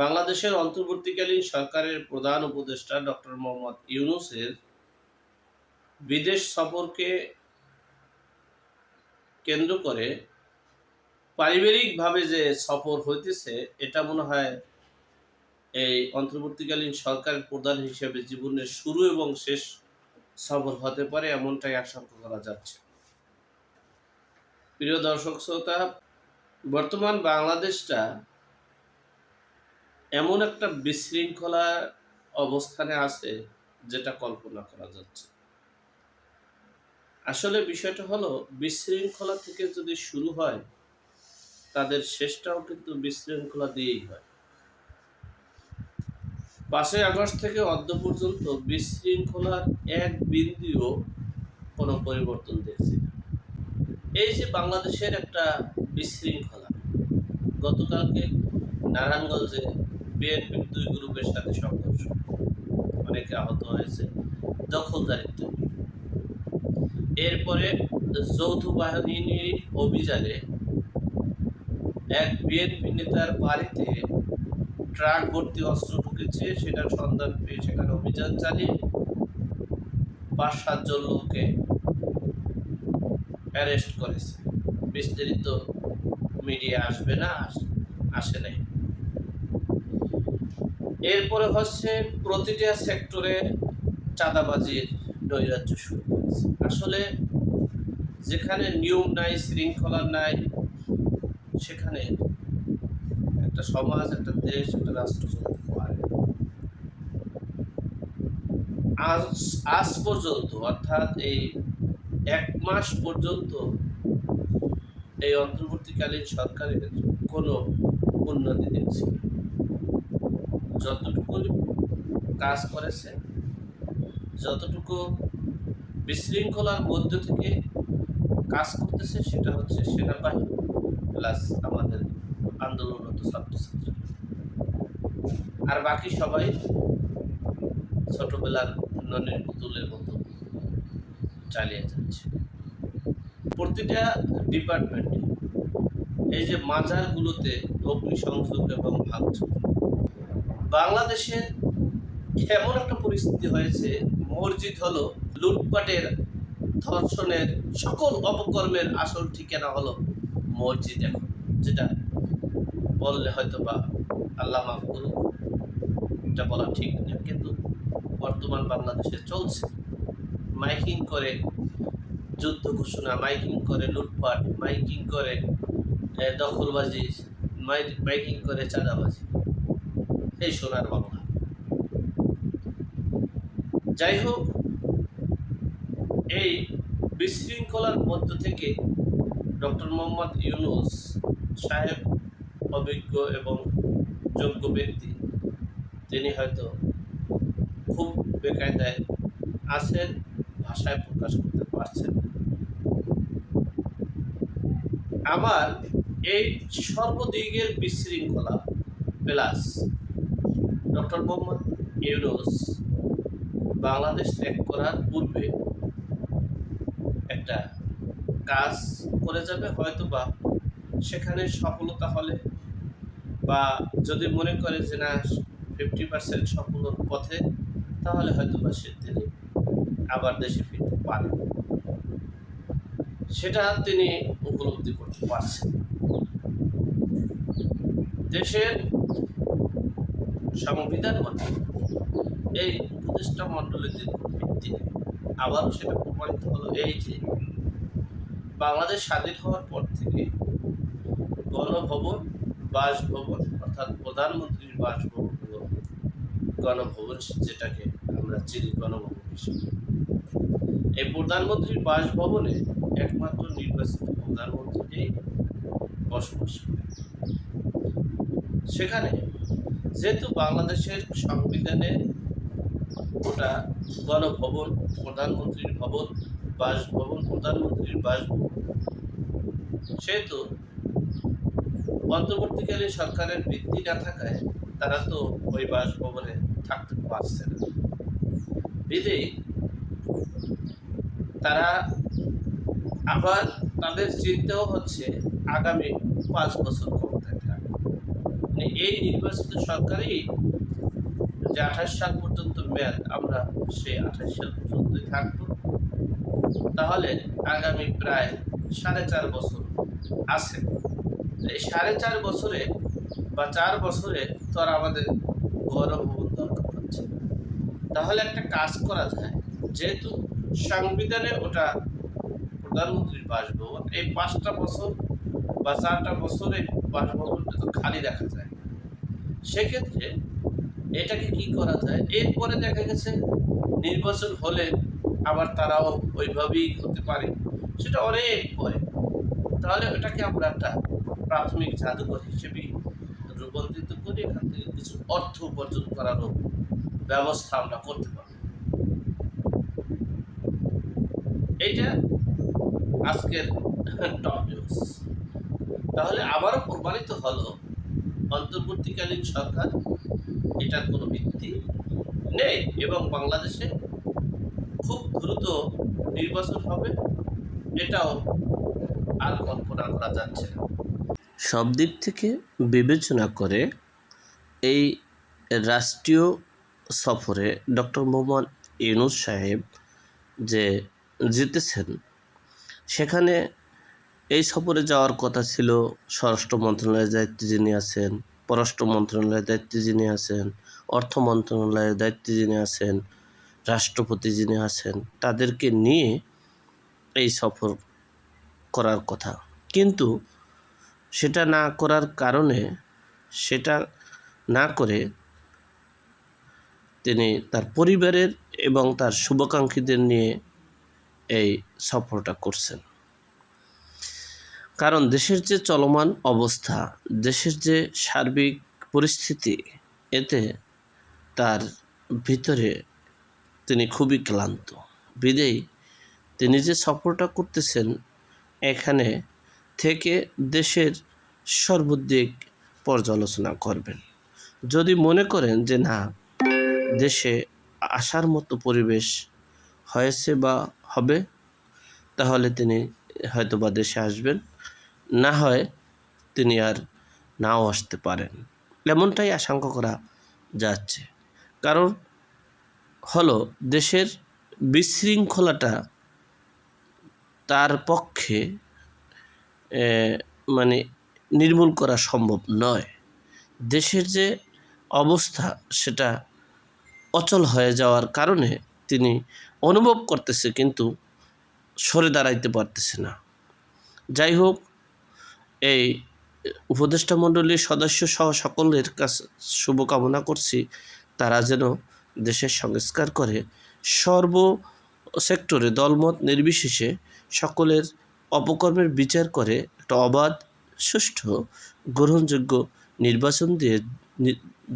বাংলাদেশের অন্তর্বর্তীকালীন সরকারের প্রধান উপদেষ্টা ডক্টর মোহাম্মদ ইউনুসের বিদেশ সফরকে কেন্দ্র করে পারিবারিকভাবে যে সফর হইতেছে, এটা মনে হয় এই অন্তর্বর্তীকালীন সরকারের প্রধান হিসেবে জীবনের শুরু এবং শেষ সফর হতে পারে এমনটাই আশঙ্কা করা যাচ্ছে। প্রিয় দর্শক শ্রোতা, বর্তমান বাংলাদেশটা এমন একটা বিশৃঙ্খলা অবস্থানে আছে যেটা কল্পনা করা যাচ্ছে। আসলে বিষয়টা হলো, বিশৃঙ্খলা থেকে যদি শুরু হয়, তাদের শেষটাও কিন্তু বিশৃঙ্খলা দিয়েই হয়। পাঁচই আগস্ট থেকে অদ্য পর্যন্ত বিশৃঙ্খলার এক বিন্দুও কোনো পরিবর্তন দেখছি না। এই যে বাংলাদেশের একটা বিশৃঙ্খলা, গতকালকে নারায়ণগঞ্জে বিএনপির দুই গ্রুপের সাথে সংঘর্ষ। অনেকে আহত হয়েছে। দখলদারিত্ব। এরপরে যৌথ বাহিনীর অভিযানে এক বিএনপি নেতার বাড়িতে ট্রাক ভর্তি অস্ত্র ঢুকেছে, সেটার সন্ধান পেয়ে সেখানে অভিযান চালিয়ে পাঁচ সাতজন লোককে অ্যারেস্ট করেছে। বিস্তারিত মিডিয়া আসবে না আসে নাই। এরপরে হচ্ছে প্রতিটা সেক্টরে চাঁদাবাজির নৈরাজ্য শুরু করেছে আসলে যেখানে নিয়ম নাই, শৃঙ্খলা নাই, সেখানে একটা সমাজ, একটা দেশ, একটা রাষ্ট্র চলতে পারে আজ আজ পর্যন্ত, অর্থাৎ এই এক মাস পর্যন্ত এই অন্তর্বর্তীকালীন সরকারের কোনো উন্নতি দেখছি। যতটুকু কাজ করেছে, যতটুকু বিশৃঙ্খলার মধ্য থেকে কাজ করতেছে, সেটা হচ্ছে সেনাবাহিনী প্লাস আমাদের আন্দোলনরত ছাত্রছাত্রী। আর বাকি সবাই ছোটবেলার ননের পুতুলের মতো চালিয়ে যাচ্ছে। প্রতিটা ডিপার্টমেন্টে এই যে মাজারগুলোতে অগ্নিসংযোগ এবং ভাঙচুর বাংলাদেশের এমন একটা পরিস্থিতি হয়েছে, মসজিদ হলো লুটপাটের, ধর্ষণের, সকল অপকর্মের আসল ঠিকানা হলো মসজিদ এখন, যেটা বললে হয়তো বা আল্লাহ মাফ করুক, এটা বলা ঠিক না, কিন্তু বর্তমান বাংলাদেশে চলছে। মাইকিং করে যুদ্ধ ঘোষণা, মাইকিং করে লুটপাট, মাইকিং করে দখলবাজি মাইকিং করে চাঁদাবাজি। এই সোনার বাংলা যাই হোক, এই বিশৃঙ্খলার মধ্য থেকে ডক্টর মোহাম্মদ ইউনুস সাহেব, অভিজ্ঞ এবং যোগ্য ব্যক্তি, তিনি হয়তো খুব বেকায়দায় আছেন, ভাষায় প্রকাশ করতে পারছেন না। আবার এই সর্বদিকের বিশৃঙ্খলা প্লাস ডক্টর মোহাম্মদ ইউনুস বাংলাদেশ ত্যাগ করার পূর্বে একটা কাজ করে যাবে হয়তো বা সেখানে সফলতা হলে বা যদি মনে করে যে না ফিফটি পার্সেন্ট সফলতার পথে, তাহলে হয়তো বা সে তিনি আবার দেশে ফিরতে পারেন। সেটা তিনি উপলব্ধি করতে পারছেন। দেশের সংবিধান মতে এই উপদেষ্টা মণ্ডলীদের ভিত্তি আবারও সেটা প্রমাণিত হলো এই যে বাংলাদেশ স্বাধীন হওয়ার পর থেকে গণভবন, বাসভবন, অর্থাৎ প্রধানমন্ত্রীর বাসভবন গণভবন যেটাকে আমরা চিনি গণভবন হিসেবে। এই প্রধানমন্ত্রীর বাসভবনে একমাত্র নির্বাচিত প্রধানমন্ত্রী বসবাস করে। সেখানে যেহেতু বাংলাদেশের সংবিধানে ওটা গণভবন, প্রধানমন্ত্রীর ভবন, বাসভবন, প্রধানমন্ত্রীর বাসভবন, সেহেতু অন্তর্বর্তীকালীন সরকারের বৃদ্ধি না থাকায় তারা তো ওই বাসভবনে থাকতে পারছে না। বিধেই তারা আবার তাদের চিন্তাও হচ্ছে আগামী পাঁচ বছর এই নির্বাচিত সরকারই যে আঠাশ সাল পর্যন্ত মেয়াদ আমরা সেই আঠাশ সাল পর্যন্তই থাকব, তাহলে আগামী প্রায় সাড়ে চার বছর আছে। এই সাড়ে চার বছরে বা চার বছরে তো আর আমাদের গণভবন দরকার হচ্ছে তাহলে একটা কাজ করা যায়, যেহেতু সংবিধানে ওটা প্রধানমন্ত্রীর বাসভবন, এই পাঁচটা বছর বা চারটা বছরে বাসভবনটা তো খালি রাখা যায়। সেক্ষেত্রে এটাকে কি করা যায়? এরপরে দেখা গেছে নির্বাচন হলে আবার তারাও ওইভাবেই হতে পারে। সেটা অনেক পরে তাহলে ওটাকে আমরা একটা প্রাথমিক জাদুঘর হিসেবেই রূপান্তরিত করে এখান থেকে কিছু অর্থ উপার্জন করারও ব্যবস্থা আমরা করতে পারব। এইটা আজকের টপ নিউজ তাহলে আবারও প্রমাণিত হলো অন্তর্বর্তীকালীন সরকার এটার কোনো ভিত্তি নেই এবং বাংলাদেশে খুব দ্রুত নির্বাচন হবে এটাও আর কল্পনা করা যাচ্ছে না। সব দিক থেকে বিবেচনা করে এই রাষ্ট্রীয় সফরে ডক্টর মোহাম্মদ ইউনুস সাহেব যে জিতেছেন, সেখানে এই সফরে যাওয়ার কথা ছিল স্বরাষ্ট্র মন্ত্রণালয়ের দায়িত্বে যিনি আছেন, পররাষ্ট্র মন্ত্রণালয়ের দায়িত্বে যিনি আছেন, অর্থ মন্ত্রণালয়ের দায়িত্বে যিনি আছেন, রাষ্ট্রপতি যিনি আছেন, তাদেরকে নিয়ে এই সফর করার কথা। কিন্তু সেটা না করার কারণে সেটা না করে তিনি তার পরিবারের এবং তার শুভাকাঙ্ক্ষীদের নিয়ে এই সফরটা করছেন। কারণ দেশের যে চলমান অবস্থা, দেশের যে সার্বিক পরিস্থিতি, এতে তার ভিতরে তিনি খুবই ক্লান্ত। বিদেই তিনি যে সফরটা করতেছেন, এখানে থেকে দেশের সর্বদিক পর্যালোচনা করবেন। যদি মনে করেন যে না, দেশে আসার মতো পরিবেশ হয়েছে বা হবে, তাহলে তিনি হয়তো বা দেশে আসবেন। না হয় তিনি আর নাও আসতে পারেন। এমনটাই আশঙ্কা করা যাচ্ছে। কারণ হলো, দেশের বিশৃঙ্খলাটা তার পক্ষে মানে নির্মূল করা সম্ভব নয়। দেশের যে অবস্থা, সেটা অচল হয়ে যাওয়ার কারণে তিনি অনুভব করতেছে, কিন্তু সরে দাঁড়াইতে পারতেছে না। যাই হোক এই উপদেষ্টা মণ্ডলীর সদস্য সহ সকলের কাছে শুভকামনা করছি। তারা যেন দেশের সংস্কার করে। সর্ব সেক্টরে দলমত নির্বিশেষে সকলের অপকর্মের বিচার করে একটা অবাধ, সুষ্ঠু, গ্রহণযোগ্য নির্বাচন দিয়ে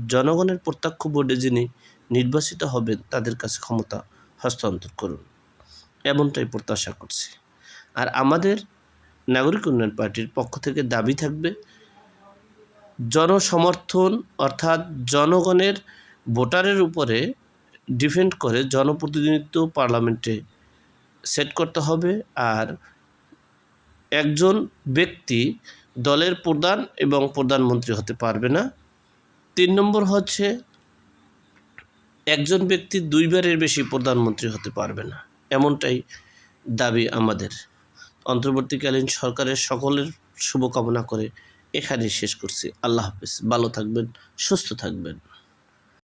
জনগণের প্রত্যক্ষ বোর্ডে যিনি নির্বাচিত হবেন তাদের কাছে ক্ষমতা হস্তান্তর করুন। এমনটাই প্রত্যাশা করছি। আর আমাদের নাগরিক উন্নয়ন পার্টির পক্ষ থেকে দাবি থাকবে, জনসমর্থন অর্থাৎ জনগণের ভোটারের উপরে ডিপেন্ড করে জনপ্রতিনিধিত্ব পার্লামেন্টে সেট করতে হবে আর একজন ব্যক্তি দলের প্রধান এবং প্রধানমন্ত্রী হতে পারবে না। তিন নম্বর হচ্ছে, একজন ব্যক্তি দুইবারের বেশি প্রধানমন্ত্রী হতে পারবে না, এমনটাই দাবি আমাদের। অন্তর্বর্তীকালীন সরকারের সকলের শুভকামনা করে এখানেই শেষ করছি। আল্লাহ হাফিজ। ভালো থাকবেন সুস্থ থাকবেন।